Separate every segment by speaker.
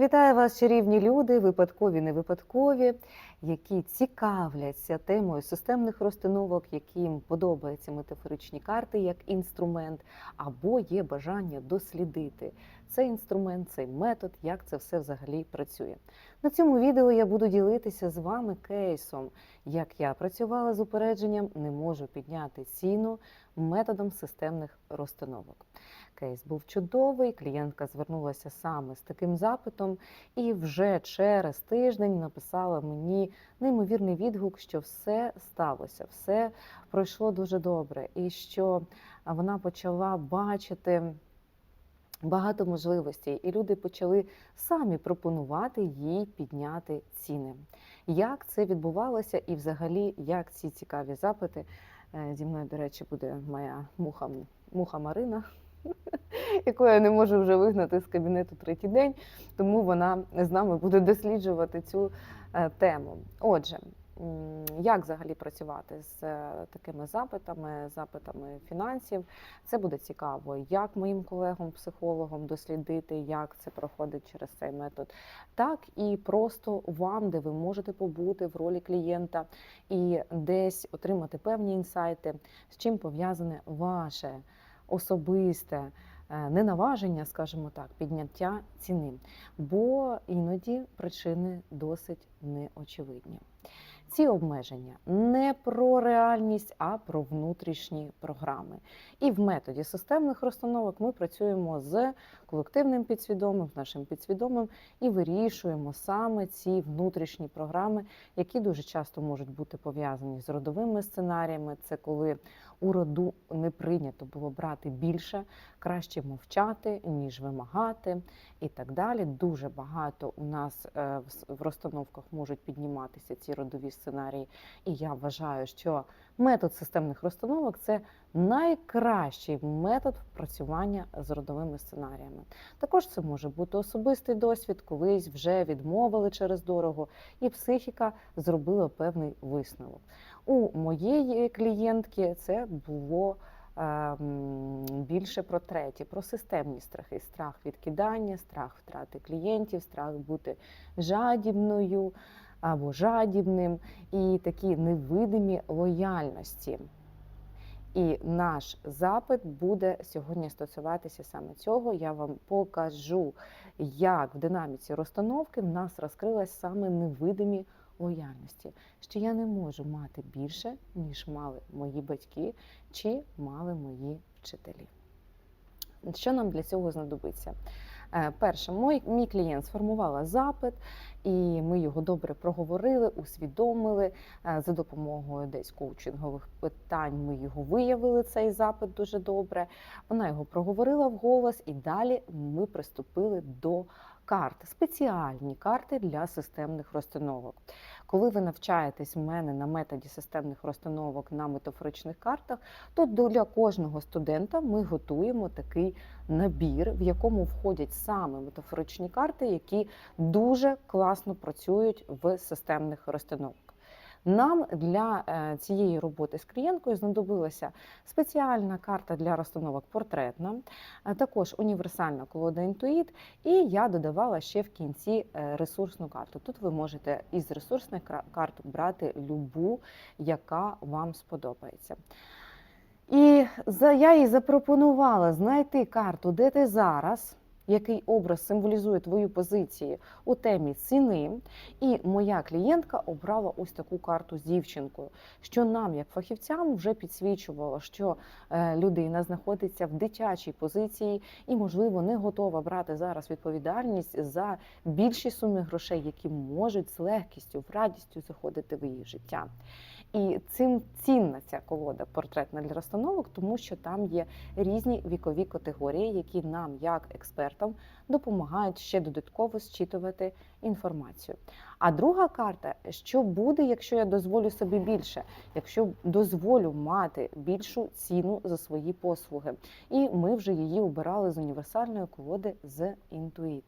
Speaker 1: Вітаю вас, чарівні люди, випадкові, не випадкові, які цікавляться темою системних розстановок, яким подобаються метафоричні карти як інструмент, або є бажання дослідити цей інструмент, цей метод, як це все взагалі працює. На цьому відео я буду ділитися з вами кейсом, як я працювала з упередженням, не можу підняти ціну методом системних розстановок. Кейс був чудовий. Клієнтка звернулася саме з таким запитом, і вже через тиждень написала мені неймовірний відгук, що все сталося, все пройшло дуже добре, і що вона почала бачити. Багато можливостей, і люди почали самі пропонувати їй підняти ціни. Як це відбувалося, і взагалі як ці цікаві запити зі мною, до речі, буде моя муха, муха Марина, яку я не можу вже вигнати з кабінету третій день, тому вона з нами буде досліджувати цю е, тему. Отже, як взагалі працювати з е, такими запитами, запитами фінансів? Це буде цікаво, як моїм колегам-психологам дослідити, як це проходить через цей метод, так і просто вам, де ви можете побути в ролі клієнта і десь отримати певні інсайти, з чим пов'язане ваше особисте е, ненаваження, скажімо так, підняття ціни, бо іноді причини досить неочевидні. Ці обмеження не про реальність, а про внутрішні програми. І в методі системних розстановок ми працюємо з колективним підсвідомим, нашим підсвідомим і вирішуємо саме ці внутрішні програми, які дуже часто можуть бути пов'язані з родовими сценаріями. Це коли у роду не прийнято було брати більше, краще мовчати, ніж вимагати, і так далі. Дуже багато у нас е, в розстановках можуть підніматися ці родові сценарії. І я вважаю, що метод системних розстановок це найкращий метод впрацювання з родовими сценаріями. Також це може бути особистий досвід, колись вже відмовили через дорого, і психіка зробила певний висновок. У моєї клієнтки це було ем, більше про треті, про системні страхи: страх відкидання, страх втрати клієнтів, страх бути жадібною або жадібним, і такі невидимі лояльності. І наш запит буде сьогодні стосуватися саме цього. Я вам покажу, як в динаміці розстановки в нас розкрилась саме невидимі лояльності, що я не можу мати більше, ніж мали мої батьки чи мали мої вчителі. Що нам для цього знадобиться? Е, Перше, мій, мій клієнт сформувала запит, і ми його добре проговорили, усвідомили Е, за допомогою десь коучингових питань. Ми його виявили цей запит дуже добре. Вона його проговорила вголос, і далі ми приступили до карт, спеціальні карти для системних розстановок. Коли ви навчаєтесь в мене на методі системних розстановок на метафоричних картах, то для кожного студента ми готуємо такий набір, в якому входять саме метафоричні карти, які дуже класно працюють в системних розстановках. Нам для е, цієї роботи з клієнткою знадобилася спеціальна карта для розстановок портретна, також універсальна колода інтуїт, і я додавала ще в кінці е, ресурсну карту. Тут ви можете із ресурсних карт брати любу, яка вам сподобається. І я їй запропонувала знайти карту, де ти зараз, який образ символізує твою позицію у темі ціни. І моя клієнтка обрала ось таку карту з дівчинкою, що нам, як фахівцям, вже підсвічувало, що е, людина знаходиться в дитячій позиції і, можливо, не готова брати зараз відповідальність за більші суми грошей, які можуть з легкістю, в радістю заходити в її життя. І цим цінна ця колода портретна для розстановок, тому що там є різні вікові категорії, які нам, як експертам, допомагають ще додатково зчитувати інформацію. А друга карта: що буде, якщо я дозволю собі більше, якщо дозволю мати більшу ціну за свої послуги. І ми вже її обирали з універсальної колоди з інтуїт.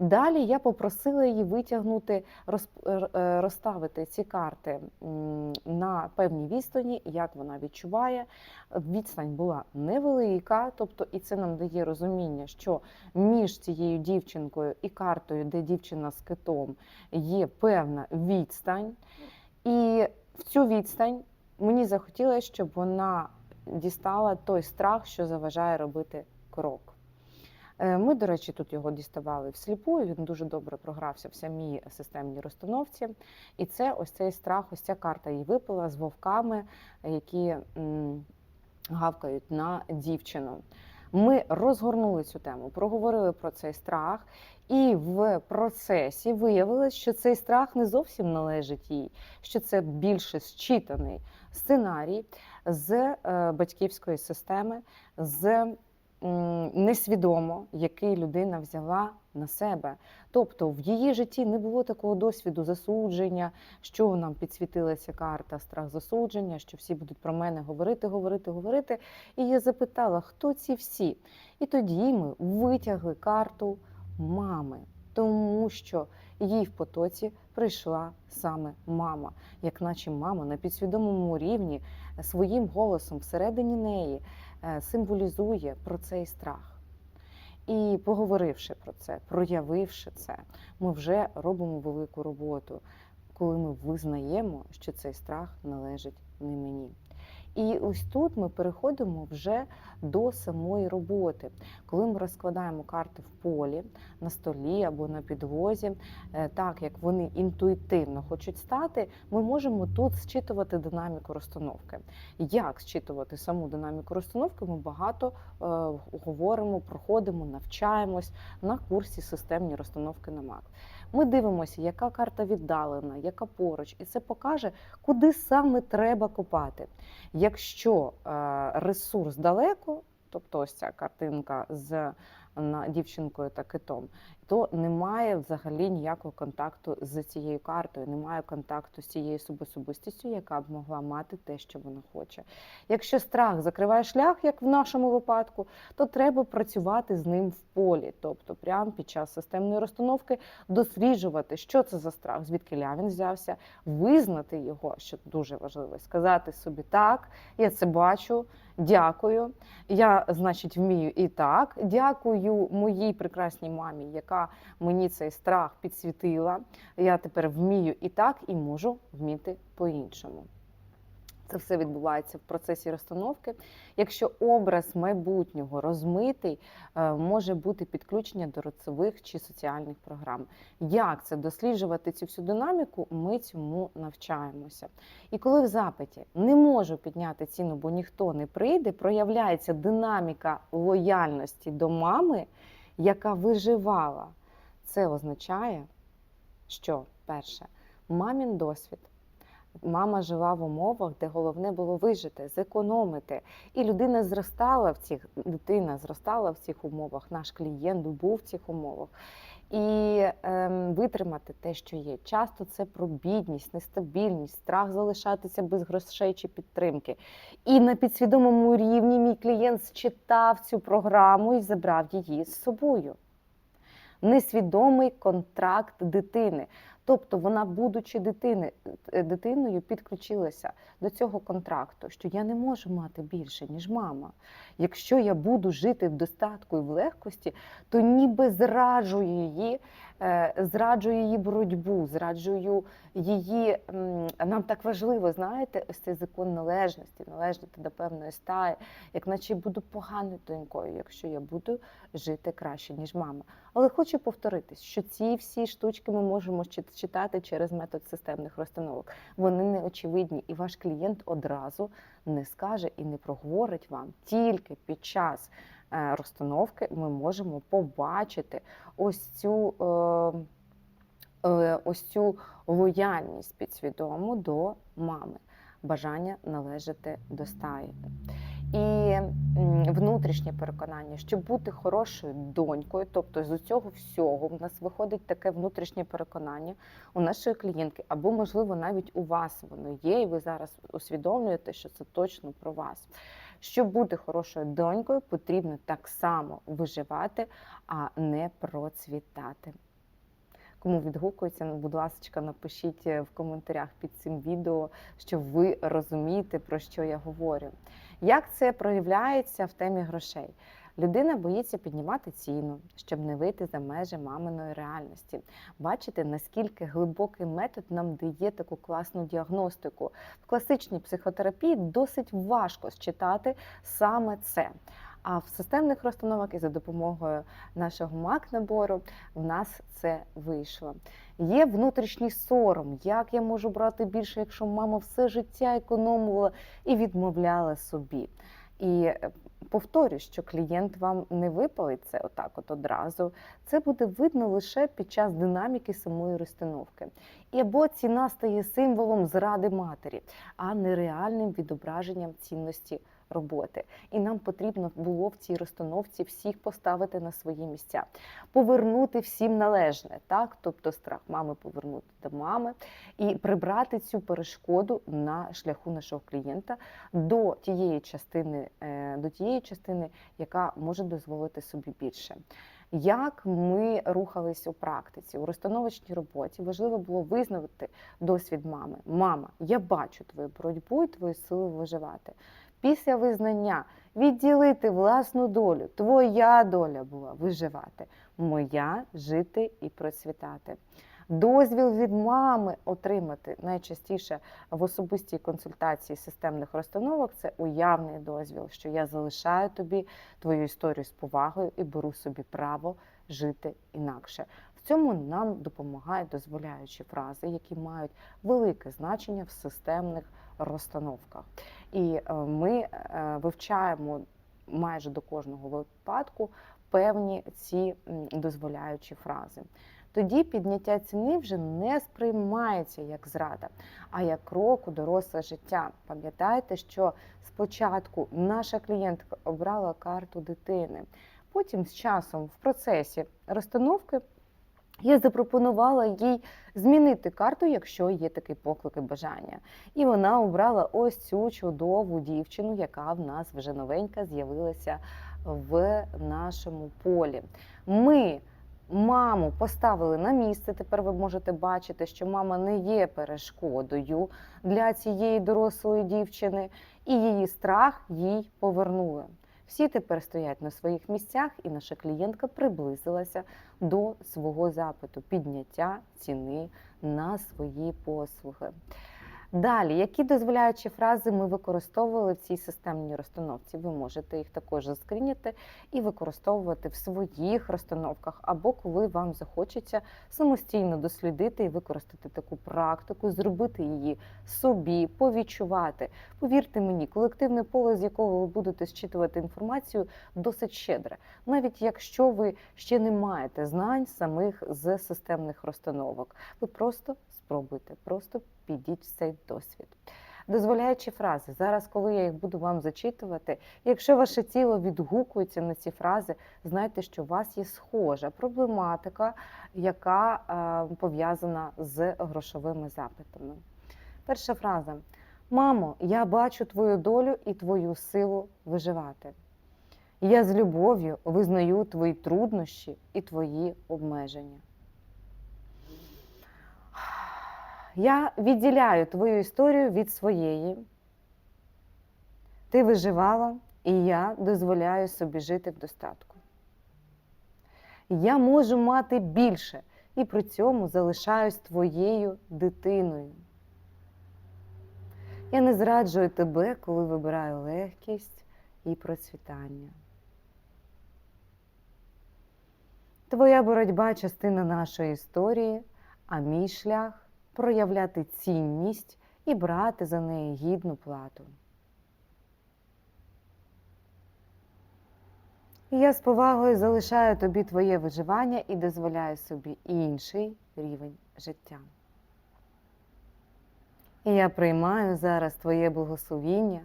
Speaker 1: Далі я попросила її витягнути, розп- е, розставити ці карти на певній відстані, як вона відчуває. Відстань була невелика, тобто і це нам дає розуміння, що між цією дівчинкою і картою, де дівчина з китом, є певна відстань. І в цю відстань мені захотілося, щоб вона дістала той страх, що заважає робити крок. Е, Ми, до речі, тут його діставали всліпу, він дуже добре програвся в самій системній розстановці. І це ось цей страх, ось ця карта їй випала з вовками, які гавкають на дівчину. Ми розгорнули цю тему, проговорили про цей страх, і в процесі виявилось, що цей страх не зовсім належить їй, що це більше зчитаний сценарій з е, батьківської системи, з несвідомо, який людина взяла на себе. Тобто в її житті не було такого досвіду засудження, що нам підсвітилася карта страх засудження, що всі будуть про мене говорити, говорити, говорити. І я запитала, хто ці всі? І тоді ми витягли карту мами, тому що їй в потоці прийшла саме мама, як наче мама на підсвідомому рівні своїм голосом всередині неї е, символізує про цей страх. І поговоривши про це, проявивши це, ми вже робимо велику роботу, коли ми визнаємо, що цей страх належить не мені. І ось тут ми переходимо вже до самої роботи. Коли ми розкладаємо карти в полі, на столі або на підлозі, е, так як вони інтуїтивно хочуть стати, ми можемо тут зчитувати динаміку розстановки. Як зчитувати саму динаміку розстановки, ми багато е, говоримо, проходимо, навчаємось на курсі системні розстановки на МАК. Ми дивимося, яка карта віддалена, яка поруч, і це покаже, куди саме треба копати. Якщо е, ресурс далеко, тобто ось ця картинка з дівчинкою та китом, то немає взагалі ніякого контакту з цією картою, немає контакту з цією субособистістю, яка б могла мати те, що вона хоче. Якщо страх закриває шлях, як в нашому випадку, то треба працювати з ним в полі, тобто прямо під час системної розстановки досліджувати, що це за страх, звідки він взявся, визнати його, що дуже важливо, сказати собі так, я це бачу. Дякую. Я, значить, вмію і так. Дякую моїй прекрасній мамі, яка мені цей страх підсвітила. Я тепер вмію і так, і можу вміти по-іншому. Це все відбувається в процесі розстановки. Якщо образ майбутнього розмитий, е, може бути підключення до родцевих чи соціальних програм. Як це досліджувати цю всю динаміку, ми цьому навчаємося. І коли в запиті не можу підняти ціну, бо ніхто не прийде, проявляється динаміка лояльності до мами, яка виживала. Це означає, що перше, мамін досвід. Мама жила в умовах, де головне було вижити, зекономити. І людина зростала в цих дитина зростала в цих умовах. Наш клієнт був в цих умовах. І ем, витримати те, що є. Часто це про бідність, нестабільність, страх залишатися без грошей чи підтримки. І на підсвідомому рівні мій клієнт считав цю програму і забрав її з собою. Несвідомий контракт дитини. Тобто вона, будучи дитини, е, дитиною, підключилася до цього контракту, що я не можу мати більше, ніж мама. Якщо я буду жити в достатку і в легкості, то ніби зраджую її, зраджую її боротьбу, зраджую її. Нам так важливо, знаєте, ось цей закон належності, належати до певної стаї, як наче буду поганою донькою, якщо я буду жити краще, ніж мама. Але хочу повторитись, що ці всі штучки ми можемо читати через метод системних розстановок. Вони не очевидні, і ваш клієнт одразу не скаже і не проговорить вам. Тільки під час е, розстановки ми можемо побачити ось цю. е, е, Ось цю лояльність підсвідому до мами, бажання належати до стаї. І внутрішнє переконання, щоб бути хорошою донькою, тобто з цього всього в нас виходить таке внутрішнє переконання у нашої клієнтки, або, можливо, навіть у вас воно є, і ви зараз усвідомлюєте, що це точно про вас. Щоб бути хорошою донькою, потрібно так само виживати, а не процвітати. Кому відгукується, ну, будь ласка, напишіть е, в коментарях під цим відео, що ви розумієте, про що я говорю. Як це проявляється в темі грошей? Людина боїться піднімати ціну, щоб не вийти за межі маминої реальності. Бачите, наскільки глибокий метод нам дає таку класну діагностику. В класичній психотерапії досить важко считати саме це. А в системних розстановок і за допомогою нашого мак-набору в нас це вийшло. Є внутрішній сором, як я можу брати більше, якщо мама все життя економила і відмовляла собі. І повторюю, що клієнт вам не випалить це отак, от одразу. Це буде видно лише під час динаміки самої розстановки. І або ціна стає символом зради матері, а не реальним відображенням цінності роботи. І нам потрібно було в цій розстановці всіх поставити на свої місця, повернути всім належне, так, тобто страх мами повернути до мами і прибрати цю перешкоду на шляху нашого клієнта до тієї частини, е, до тієї частини, яка може дозволити собі більше. Як ми рухались у практиці у розстановочній роботі, важливо було визнати досвід мами. Мама, я бачу твою боротьбу і твою силу виживати. Після визнання відділити власну долю. Твоя доля була виживати, моя жити і процвітати. Дозвіл від мами отримати найчастіше в особистій консультації системних розстановок це уявний дозвіл, що я залишаю тобі твою історію з повагою і беру собі право жити інакше. В цьому нам допомагають дозволяючі фрази, які мають велике значення в системних розстановках. І е, ми е, вивчаємо майже до кожного випадку певні ці дозволяючі фрази. Тоді підняття ціни вже не сприймається як зрада, а як крок у доросле життя. Пам'ятайте, що спочатку наша клієнтка обрала карту дитини, потім з часом в процесі розстановки я запропонувала їй змінити карту, якщо є такий поклик і бажання. І вона обрала ось цю чудову дівчину, яка в нас вже новенька з'явилася в нашому полі. Ми маму поставили на місце. Тепер ви можете бачити, що мама не є перешкодою для цієї дорослої дівчини, і її страх їй повернули. Всі тепер стоять на своїх місцях, і наша клієнтка приблизилася до свого запиту підняття ціни на свої послуги. Далі, які дозволяючі фрази ми використовували в цій системній розстановці? Ви можете їх також заскріняти і використовувати в своїх розстановках, або коли вам захочеться самостійно дослідити і використати таку практику, зробити її собі, повідчувати. Повірте мені, колективне поле, з якого ви будете зчитувати інформацію, досить щедре, навіть якщо ви ще не маєте знань самих з системних розстановок. Ви просто спробуйте, просто підіть в цей досвід. Дозволяючи фрази, зараз, коли я їх буду вам зачитувати, якщо ваше тіло відгукується на ці фрази, знайте, що у вас є схожа проблематика, яка е, пов'язана з грошовими запитами. Перша фраза: Мамо, я бачу твою долю і твою силу виживати. Я з любов'ю визнаю твої труднощі і твої обмеження. Я відділяю твою історію від своєї. Ти виживала, і я дозволяю собі жити в достатку. Я можу мати більше і при цьому залишаюсь твоєю дитиною. Я не зраджую тебе, коли вибираю легкість і процвітання. Твоя боротьба частина нашої історії, а мій шлях проявляти цінність і брати за неї гідну плату. Я з повагою залишаю тобі твоє виживання і дозволяю собі інший рівень життя. І я приймаю зараз твоє благословіння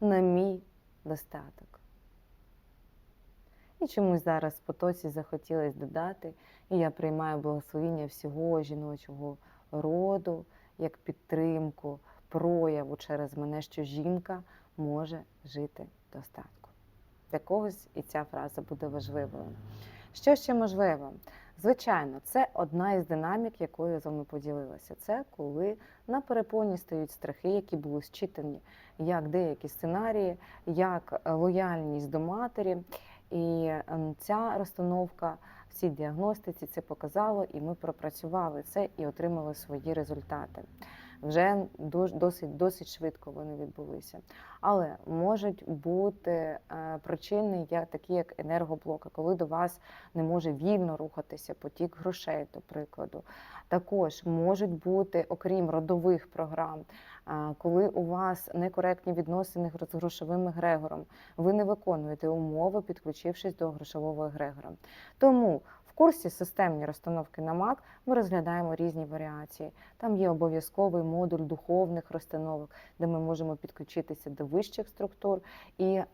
Speaker 1: на мій достаток. І чомусь зараз в потоці захотілося додати, і я приймаю благословіння всього жіночого роду як підтримку, прояву через мене, що жінка може жити достатку. Для когось і ця фраза буде важливою. Що ще можливо? Звичайно, це одна із динамік, якою я з вами поділилася. Це коли на перепоні стають страхи, які були считані як деякі сценарії, як лояльність до матері. І ем, ця розстановка в діагностиці це показало, і ми пропрацювали це і отримали свої результати. Вже досить досить швидко вони відбулися. Але можуть бути е, причини, як такі як енергоблоки, коли до вас не може вільно рухатися потік грошей, до прикладу. Також можуть бути, окрім родових програм, коли у вас некоректні відносини з грошовим егрегором, ви не виконуєте умови, підключившись до грошового егрегора. Тому курсі системні розстановки на МАК ми розглядаємо різні варіації. Там є обов'язковий модуль духовних розстановок, де ми можемо підключитися до вищих структур і е,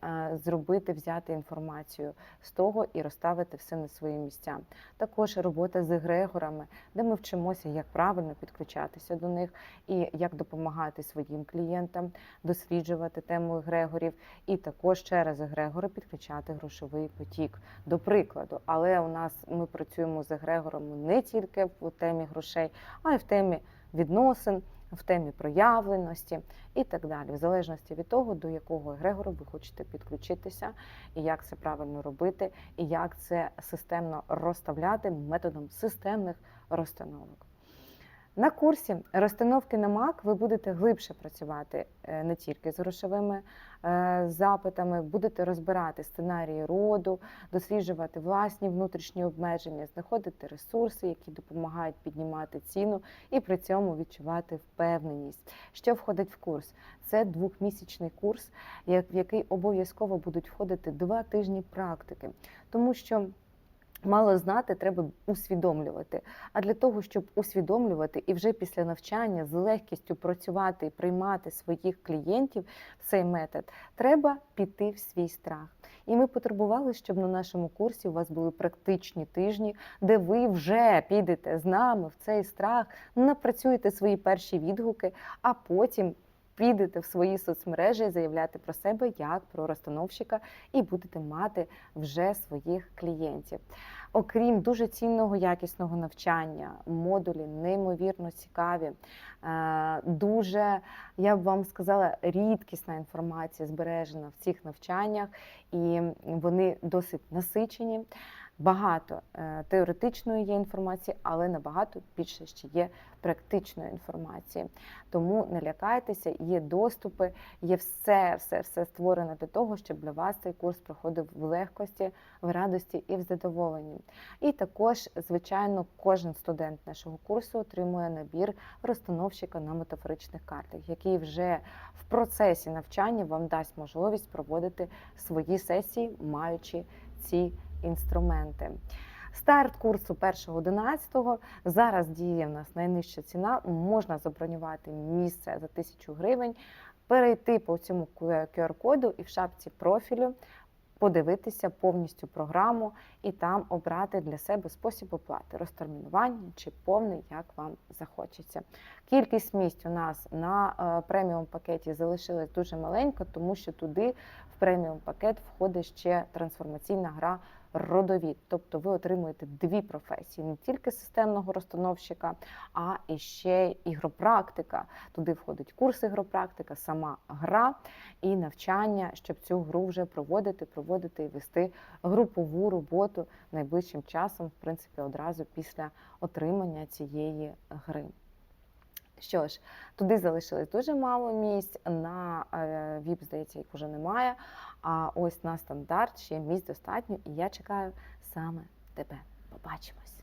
Speaker 1: зробити, взяти інформацію з того і розставити все на свої місця. Також робота з егрегорами, де ми вчимося, як правильно підключатися до них і як допомагати своїм клієнтам досліджувати тему егрегорів, і також через егрегори підключати грошовий потік. До прикладу, але у нас ми працюємо з егрегором не тільки в темі грошей, а й в темі відносин, в темі проявленості і так далі, в залежності від того, до якого егрегору ви хочете підключитися, і як це правильно робити, і як це системно розставляти методом системних розстановок. На курсі розстановки на МАК ви будете глибше працювати е, не тільки з грошовими е, запитами, будете розбирати сценарії роду, досліджувати власні внутрішні обмеження, знаходити ресурси, які допомагають піднімати ціну, і при цьому відчувати впевненість. Що входить в курс? Це двохмісячний курс, в який обов'язково будуть входити два тижні практики, тому що. Мало знати, треба усвідомлювати. А для того, щоб усвідомлювати і вже після навчання з легкістю працювати і приймати своїх клієнтів цей метод, треба піти в свій страх. І ми потребували, щоб на нашому курсі у вас були практичні тижні, де ви вже підете з нами в цей страх, напрацюєте свої перші відгуки, а потім. Підете в свої соцмережі заявляти про себе як про розстановщика і будете мати вже своїх клієнтів. Окрім дуже цінного якісного навчання, модулі неймовірно цікаві, е, дуже, я б вам сказала, рідкісна інформація збережена в цих навчаннях, і вони досить насичені. Багато е, теоретичної є інформації, але набагато більше ще є практичної інформації. Тому не лякайтеся, є доступи, є все, все, все створено для того, щоб для вас цей курс проходив в легкості, в радості і в задоволенні. І також, звичайно, кожен студент нашого курсу отримує набір розстановщика на метафоричних картах, який вже в процесі навчання вам дасть можливість проводити свої сесії, маючи ці інструменти. Старт курсу 1.11. Зараз діє в нас найнижча ціна. Можна забронювати місце за 1000 гривень, перейти по цьому QR-коду і в шапці профілю подивитися повністю програму і там обрати для себе спосіб оплати розтермінування чи повний, як вам захочеться. Кількість місць у нас на е, преміум пакеті залишилась дуже маленька, тому що туди в преміум пакет входить ще трансформаційна гра родовід. Тобто ви отримуєте дві професії: не тільки системного розстановщика, а і ще ігропрактика. Туди входить курс ігропрактика, сама гра і навчання, щоб цю гру вже проводити, проводити і вести групову роботу найближчим часом, в принципі, одразу після отримання цієї гри. Що ж, туди залишилось дуже мало місць. На е, ВІП, здається, їх вже немає. А ось на стандарт ще місць достатньо, і я чекаю саме тебе. Побачимось!